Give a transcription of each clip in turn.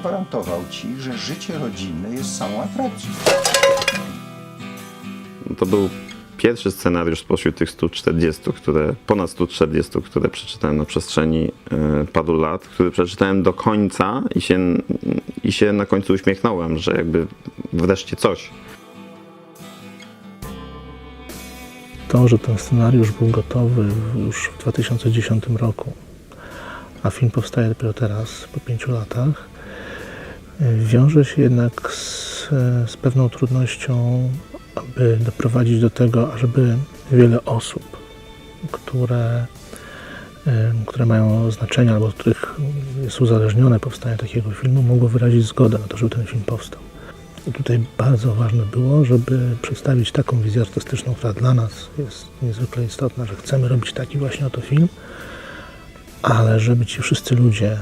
gwarantował ci, że życie rodzinne jest samą atrakcją. To był pierwszy scenariusz spośród tych 140, które, ponad 140, które przeczytałem na przestrzeni e, paru lat, który przeczytałem do końca i się, i się na końcu uśmiechnąłem, że jakby wreszcie coś. To, że ten scenariusz był gotowy już w 2010 roku, a film powstaje dopiero teraz, po pięciu latach, y, wiąże się jednak z, z pewną trudnością, aby doprowadzić do tego, ażeby wiele osób, które, y, które mają znaczenie albo od których jest uzależnione powstanie takiego filmu, mogło wyrazić zgodę na to, żeby ten film powstał. I tutaj bardzo ważne było, żeby przedstawić taką wizję artystyczną, która dla nas jest niezwykle istotna, że chcemy robić taki właśnie oto film, ale żeby ci wszyscy ludzie,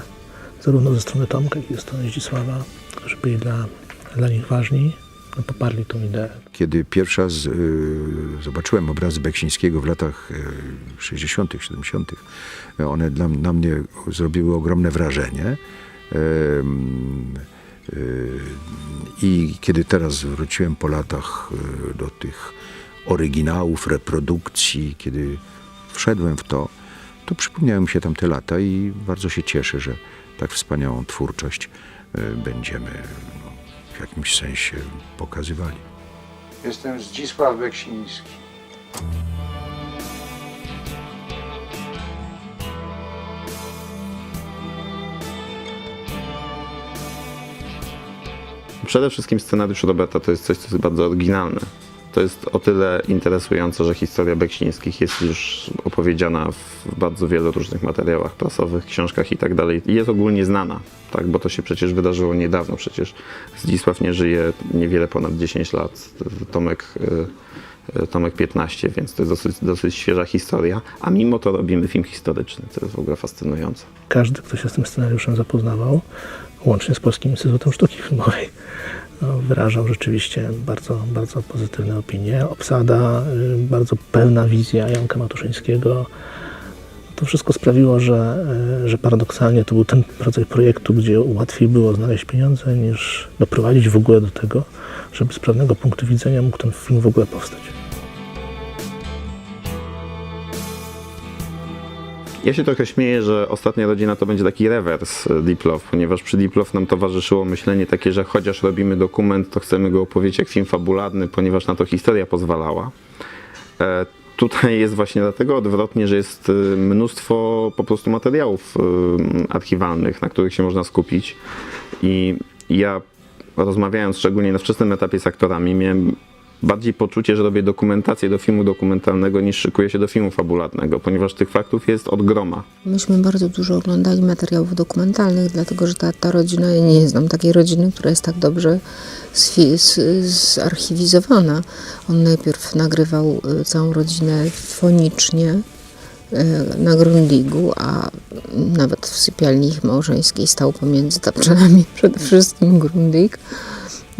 zarówno ze strony Tomka, jak i ze strony Zdzisława, którzy byli dla, dla nich ważni, no, poparli tą ideę. Kiedy pierwszy raz y, zobaczyłem obrazy Beksińskiego w latach y, 60., 70., y, one dla, na mnie zrobiły ogromne wrażenie. Y, I kiedy teraz wróciłem po latach y, do tych oryginałów, reprodukcji, kiedy wszedłem w to, to przypomniały mi się tamte lata i bardzo się cieszę, że tak wspaniałą twórczość y, będziemy no, w jakimś sensie pokazywali. Jestem Zdzisław Beksiński. Przede wszystkim scenariusz Roberta to jest coś, co jest bardzo oryginalne. To jest o tyle interesujące, że historia Beksińskich jest już opowiedziana w bardzo wielu różnych materiałach prasowych, książkach i tak jest ogólnie znana, tak, bo to się przecież wydarzyło niedawno. Przecież Zdzisław nie żyje niewiele ponad 10 lat. Tomek, y, y, Tomek 15, więc to jest dosyć, dosyć świeża historia. A mimo to robimy film historyczny, co jest w ogóle fascynujące. Każdy, kto się z tym scenariuszem zapoznawał, łącznie z Polskim Instytutem Sztuki Filmowej, wyrażał rzeczywiście bardzo, bardzo pozytywne opinie. Obsada, y, bardzo pełna wizja Janka Matuszyńskiego. To wszystko sprawiło, że, y, że paradoksalnie to był ten rodzaj projektu, gdzie łatwiej było znaleźć pieniądze, niż doprowadzić w ogóle do tego, żeby z prawnego punktu widzenia mógł ten film w ogóle powstać. Ja się trochę śmieję, że ostatnia rodzina to będzie taki rewers e, Deep Love, ponieważ przy Deep Love nam towarzyszyło myślenie takie, że chociaż robimy dokument, to chcemy go opowiedzieć jak film fabularny, ponieważ na to historia pozwalała. E, tutaj jest właśnie dlatego odwrotnie, że jest e, mnóstwo po prostu materiałów archiwalnych, na których się można skupić. I ja rozmawiając szczególnie na wczesnym etapie z aktorami, miałem bardziej poczucie, że robię dokumentację do filmu dokumentalnego niż szykuję się do filmu fabularnego, ponieważ tych faktów jest od groma. Myśmy bardzo dużo oglądali materiałów dokumentalnych, dlatego że ta, ta rodzina, ja nie znam takiej rodziny, która jest tak dobrze zarchiwizowana. On najpierw nagrywał y, całą rodzinę fonicznie y, na Grundigu, a nawet w sypialni ich małżeńskiej stał pomiędzy tapczanami przede wszystkim Grundig.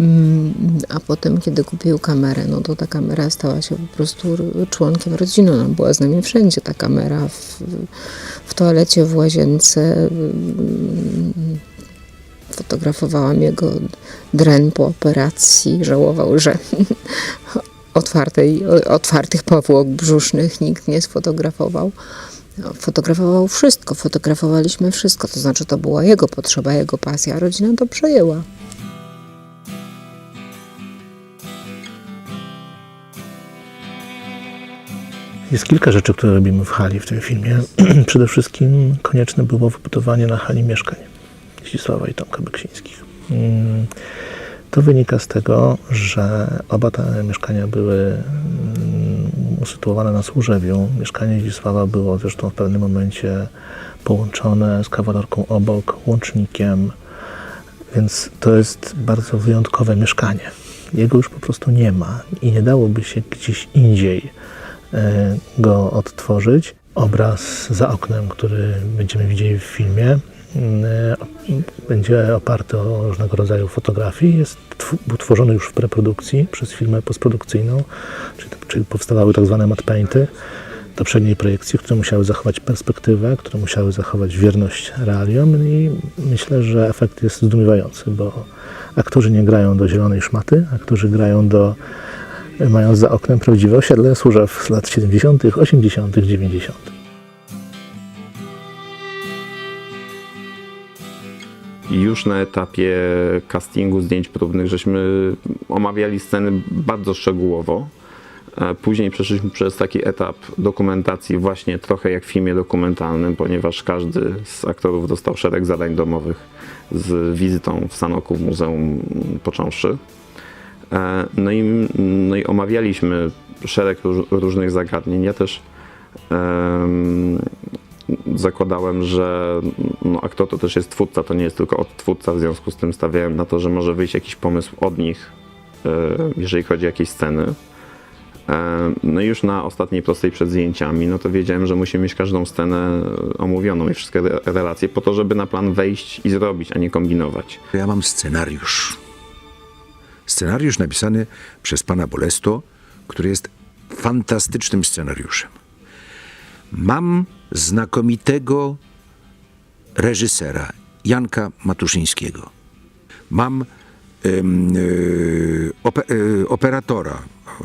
Mm, A potem, kiedy kupił kamerę, no to ta kamera stała się po prostu członkiem rodziny. Ona była z nami wszędzie. Ta kamera w, w toalecie, w łazience. mm, Fotografowałam jego dren po operacji. Żałował, że otwartej, otwartych powłok brzusznych nikt nie sfotografował. No, Fotografował wszystko, fotografowaliśmy wszystko. To znaczy, to była jego potrzeba, jego pasja, a rodzina to przejęła. Jest kilka rzeczy, które robimy w hali w tym filmie. Przede wszystkim konieczne było wybudowanie na hali mieszkań Zdzisława i Tomka Beksińskich. Mm, To wynika z tego, że oba te mieszkania były mm, usytuowane na Służewiu. Mieszkanie Zdzisława było zresztą w pewnym momencie połączone z kawalerką obok, łącznikiem, więc to jest bardzo wyjątkowe mieszkanie. Jego już po prostu nie ma i nie dałoby się gdzieś indziej go odtworzyć. Obraz za oknem, który będziemy widzieli w filmie, mm, e, będzie oparty o różnego rodzaju fotografii. Jest tw- był tworzony już w preprodukcji przez firmę postprodukcyjną, czyli, czyli powstawały tak zwane matte do przedniej projekcji, które musiały zachować perspektywę, które musiały zachować wierność realiom i myślę, że efekt jest zdumiewający, bo aktorzy nie grają do zielonej szmaty, aktorzy grają do, mając za oknem prawdziwe osiedle Służew z lat 70., 80., 90. I już na etapie castingu zdjęć próbnych żeśmy omawiali sceny bardzo szczegółowo. E, Później przeszliśmy przez taki etap dokumentacji, właśnie trochę jak w filmie dokumentalnym, ponieważ każdy z aktorów dostał szereg zadań domowych z wizytą w Sanoku w muzeum począwszy. E, No i, no i omawialiśmy szereg róż, różnych zagadnień. Ja też em, zakładałem, że no, aktor to też jest twórca, to nie jest tylko odtwórca, w związku z tym stawiałem na to, że może wyjść jakiś pomysł od nich, e, jeżeli chodzi o jakieś sceny. E, No i już na ostatniej prostej przed zdjęciami, no to wiedziałem, że musimy mieć każdą scenę omówioną i wszystkie re- relacje po to, żeby na plan wejść i zrobić, a nie kombinować. Ja mam scenariusz. Scenariusz napisany przez pana Bolesto, który jest fantastycznym scenariuszem. Mam znakomitego reżysera Janka Matuszyńskiego. Mam e, e, operatora,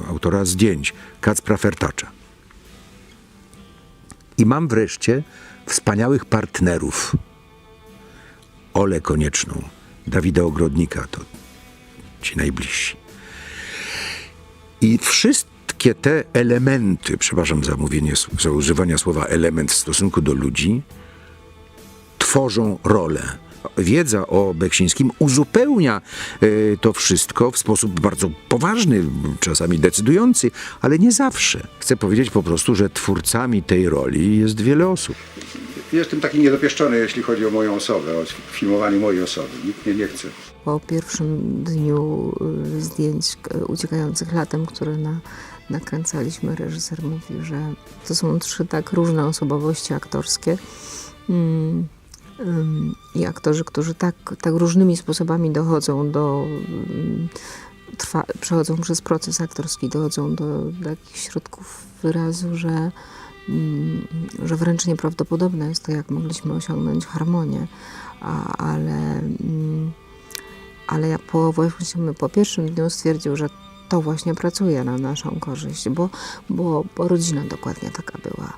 autora zdjęć Kacpra Fertacza. I mam wreszcie wspaniałych partnerów. Olę Konieczną, Dawida Ogrodnika, to ci najbliżsi. I wszystkie te elementy, przepraszam za mówienie, za używania słowa element w stosunku do ludzi, tworzą rolę. Wiedza o Beksińskim uzupełnia e, to wszystko w sposób bardzo poważny, czasami decydujący, ale nie zawsze. Chcę powiedzieć po prostu, że twórcami tej roli jest wiele osób. Jestem taki niedopieszczony, jeśli chodzi o moją osobę, o filmowanie mojej osoby. Nikt mnie nie chce. Po pierwszym dniu y, zdjęć uciekających latem, które na, nakręcaliśmy, reżyser mówił, że to są trzy tak różne osobowości aktorskie. Mm, I aktorzy, którzy tak, tak różnymi sposobami dochodzą do. ym, Trwa, przechodzą przez proces aktorski, dochodzą do, do jakichś środków wyrazu, że, mm, że wręcz nieprawdopodobne jest to, jak mogliśmy osiągnąć harmonię. A, ale. Mm, ale ja po, właśnie po pierwszym dniu stwierdził, że to właśnie pracuje na naszą korzyść, bo, bo, bo rodzina dokładnie taka była.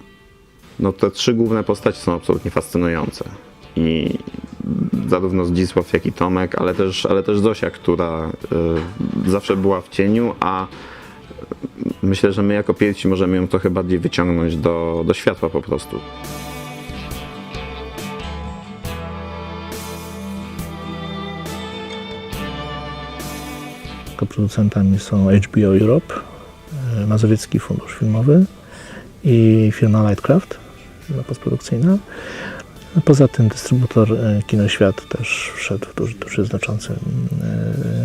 No te trzy główne postacie są absolutnie fascynujące. I zarówno Zdzisław, jak i Tomek, ale też, ale też Zosia, która y, zawsze była w cieniu, a myślę, że my jako pierwsi możemy ją trochę bardziej wyciągnąć do, do światła po prostu. Producentami są HBO Europe, e, Mazowiecki Fundusz Filmowy i firma Lightcraft, firma postprodukcyjna. Poza tym dystrybutor e, Kinoświat też wszedł w duży, duży znaczącym e,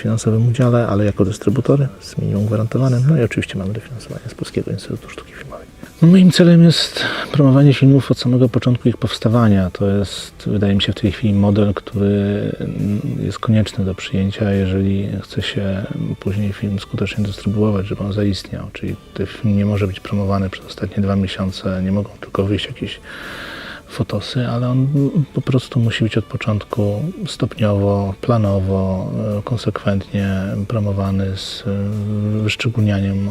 finansowym udziale, ale jako dystrybutor z minimum gwarantowanym. No i oczywiście mamy dofinansowanie z Polskiego Instytutu Sztuki Filmowej. Moim celem jest promowanie filmów od samego początku ich powstawania. To jest, wydaje mi się, w tej chwili model, który jest konieczny do przyjęcia, jeżeli chce się później film skutecznie dystrybuować, żeby on zaistniał. Czyli ten film nie może być promowany przez ostatnie dwa miesiące, nie mogą tylko wyjść jakieś fotosy, ale on po prostu musi być od początku stopniowo, planowo, e, konsekwentnie promowany z e, wyszczególnianiem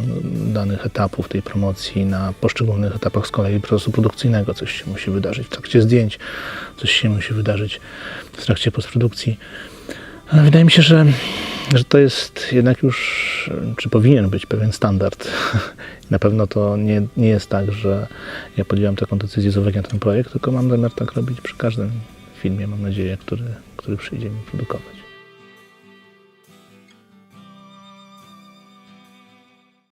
danych etapów tej promocji na poszczególnych etapach z kolei procesu produkcyjnego. Coś się musi wydarzyć w trakcie zdjęć, coś się musi wydarzyć w trakcie postprodukcji. Wydaje mi się, że, że to jest jednak już, czy powinien być pewien standard. Na pewno to nie, nie jest tak, że ja podjąłem taką decyzję z uwagi na ten projekt, tylko mam zamiar tak robić przy każdym filmie, mam nadzieję, który, który przyjdzie mi produkować.